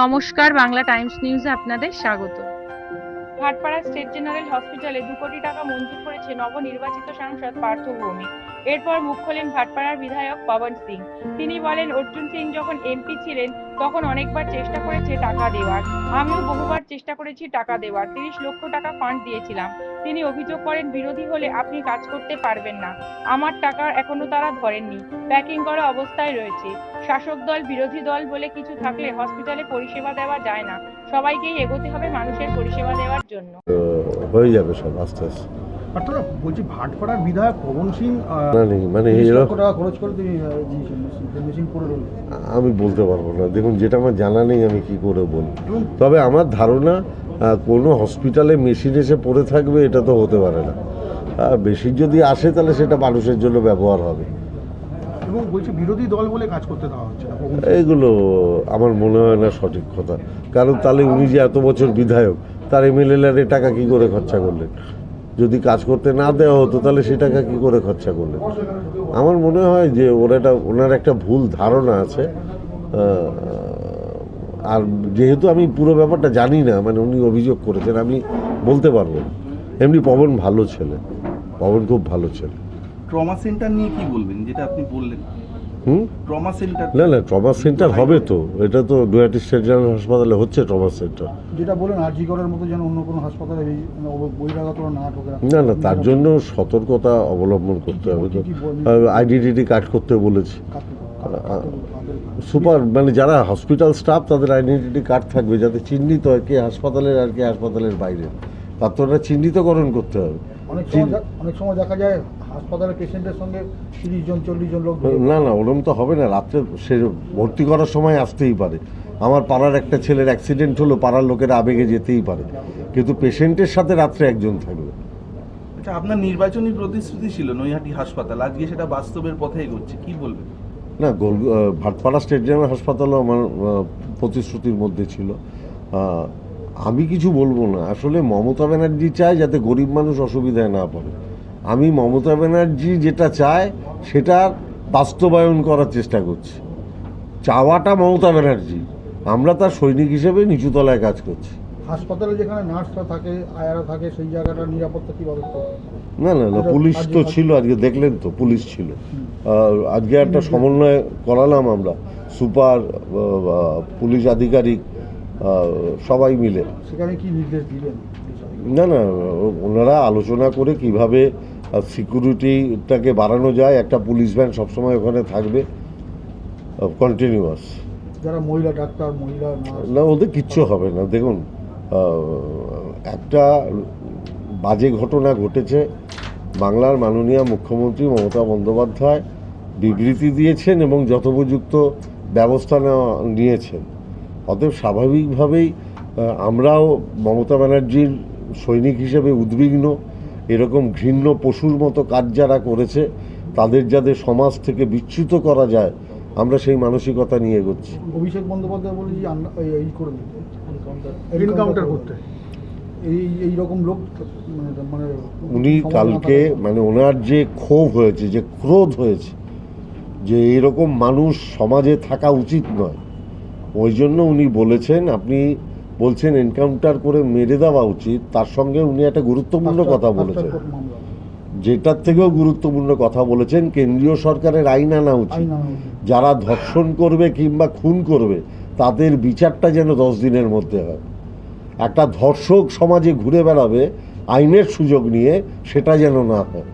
নমস্কার, বাংলা টাইমস নিউজে আপনাদের স্বাগত। ভাটপাড়া স্টেট জেনারেল হসপিটালে দু কোটি টাকা মঞ্জুর করেছে নবনির্বাচিত সাংসদ পার্থ ভৌমিক। এরপর মুখ খোলেন ভাটপাড়ার বিধায়ক পবন সিং। তিনি বলেন, অর্জুন সিং যখন এমপি ছিলেন, তখন অনেকবার চেষ্টা করেছে টাকা দেওয়ার। আমিও বহুবার চেষ্টা করেছি টাকা দেওয়ার। তিরিশ লক্ষ টাকা ফান্ড দিয়েছিলাম। তিনি অভিযোগ করেন, বিরোধী হলে আপনি কাজ করতে পারবেন না। আমার টাকা এখনও তারা ধরেননি। প্যাকিং করা অবস্থায় রয়েছে। শাসক দল বিরোধী দল বলে কিছু থাকলে হসপিটালে পরিষেবা দেওয়া যায় না। সবাইকেই এগোতে হবে মানুষের পরিষেবা দেওয়ার জন্য। হয়ে যাবে সব আস্তে আস্তে। বলছি ভাটপাড়ার বিধায়ক পবন সিং আহ, না নেই মানে খরচ করে আমি বলতে পারব না। দেখুন যেটা আমার জানা নেই আমি কি করে বলব। তবে আমার ধারণা কোনো হসপিটালে মেশিন এসে পড়ে থাকবে এটা তো হতে পারে না। মেশিন যদি আসে তাহলে সেটা মানুষের জন্য ব্যবহার হবে। এবং বলছি বিরোধী দল বলে কাজ করতে দেওয়া হচ্ছে পবন আমার মনে হয় না সঠিক কথা। কারণ তাহলে উনি যে এত বছর বিধায়ক, তার এমএলএ টাকা কি করে খরচা করলেন? যদি কাজ করতে না দেওয়া হতো, তাহলে সে টাকা কি করে খরচা করলেন? আমার মনে হয় যে ওর একটা, ওনার একটা ভুল ধারণা আছে। আর যেহেতু আমি পুরো ব্যাপারটা জানি না মানে উনি অভিযোগ করেছেন, আমি বলতে পারব এমনি পবন ভালো ছেলে। পবন খুব ভালো ছেলে। ট্রমা সেন্টার নিয়ে কি বলবেন যেটা আপনি বললেন? হুম? ট্রমা সেন্টার না না ট্রমা সেন্টার হবে তো। এটা তো দুয়াটি স্টেট জেনারেল হাসপাতালে হচ্ছে ট্রমা সেন্টার। যেটা বলেন আরজি করার মতো যেন অন্য কোনো হাসপাতালে এই মানে না ঢোকে না না তার জন্য সতর্কতা অবলম্বন করতে হবে। তো আইডেন্টিটি কার্ড করতে বলেছি। সুপার মানে যারা হসপিটাল স্টাফ তাদের আইডেন্টিটি কার্ড থাকবে যাতে চিহ্নিত হয় কে হাসপাতালের আর কে হাসপাতালের বাইরে। তার তো ওটা চিহ্নিতকরণ করতে হবে। অনেক সময় অনেক সময় দেখা যায় হাসপাতালের পেশেন্টের সঙ্গে তিরিশ জন চল্লিশ জন লোক না না ওরম তো হবে না। রাত্রে সে ভর্তি করার সময় আসতেই পারে। আমার পাড়ার একটা ছেলের অ্যাক্সিডেন্ট হলো পাড়ার লোকেরা আবেগে যেতেই পারে। কিন্তু পেশেন্টের সাথে রাত্রে একজন থাকবে। আচ্ছা আপনার নির্বাচনী প্রতিশ্রুতি ছিল নৈহাটি হাসপাতাল। আজকে সেটা বাস্তবের পথে এগোচ্ছে কি বলবেন? না গোল ভাটপাড়া জেনারেল হাসপাতালও আমার প্রতিশ্রুতির মধ্যে ছিল। আমি কিছু বলব না। আসলে মমতা ব্যানার্জি চায় যাতে গরিব মানুষ অসুবিধায় না পড়ে। আমি মমতা ব্যানার্জি যেটা চায় সেটা বাস্তবায়ন করার চেষ্টা করছি। চাওয়াটা মমতা ব্যানার্জি। আমরা তার সৈনিক হিসেবে নিচুতলায় কাজ করছি। হাসপাতালে যেখানে নার্সরা থাকে আয়ারা থাকে সেই জায়গাটার নিরাপত্তা কীভাবে না না না পুলিশ তো ছিল আজকে দেখলেন তো পুলিশ ছিল। আজকে একটা সমন্বয় করালাম আমরা। সুপার পুলিশ আধিকারিক সবাই মিলে। সেখানে কি নির্দেশ দিলেন? না না ওনারা আলোচনা করে কীভাবে সিকিউরিটিটাকে বাড়ানো যায় একটা পুলিশ ভ্যান সবসময় ওখানে থাকবে কন্টিনিউয়াস যারা মহিলা ডাক্তার মহিলা না ওদের কিচ্ছু হবে না। দেখুন একটা বাজে ঘটনা ঘটেছে। বাংলার মাননীয় মুখ্যমন্ত্রী মমতা বন্দ্যোপাধ্যায় বিবৃতি দিয়েছেন এবং যথোপযুক্ত ব্যবস্থা নেওয়া নিয়েছেন। অতএব স্বাভাবিকভাবেই আমরাও মমতা ব্যানার্জির সৈনিক হিসেবে উদ্বিগ্ন। এরকম ঘৃণ্য পশুর মতো কাজ যারা করেছে তাদের যাদের সমাজ থেকে বিচ্যুত করা যায় আমরা সেই মানসিকতা নিয়ে এগোচ্ছি। অভিষেক বন্দ্যোপাধ্যায় বলে যে এই- এই করে এনকাউন্টার করতে। এই এই রকম লোক মানে মানে উনি কালকে মানে ওনার যে ক্ষোভ হয়েছে যে ক্রোধ হয়েছে যে এরকম মানুষ সমাজে থাকা উচিত নয় ওই জন্য উনি বলেছেন আপনি বলছেন এনকাউন্টার করে মেরে দেওয়া উচিত। তার সঙ্গে উনি একটা গুরুত্বপূর্ণ কথা বলেছেন। যেটার থেকেও গুরুত্বপূর্ণ কথা বলেছেন কেন্দ্রীয় সরকারের আইন আনা উচিত। যারা ধর্ষণ করবে কিংবা খুন করবে তাদের বিচারটা যেন দশ দিনের মধ্যে হয়। একটা ধর্ষক সমাজে ঘুরে বেড়াবে আইনের সুযোগ নিয়ে সেটা যেন না হয়।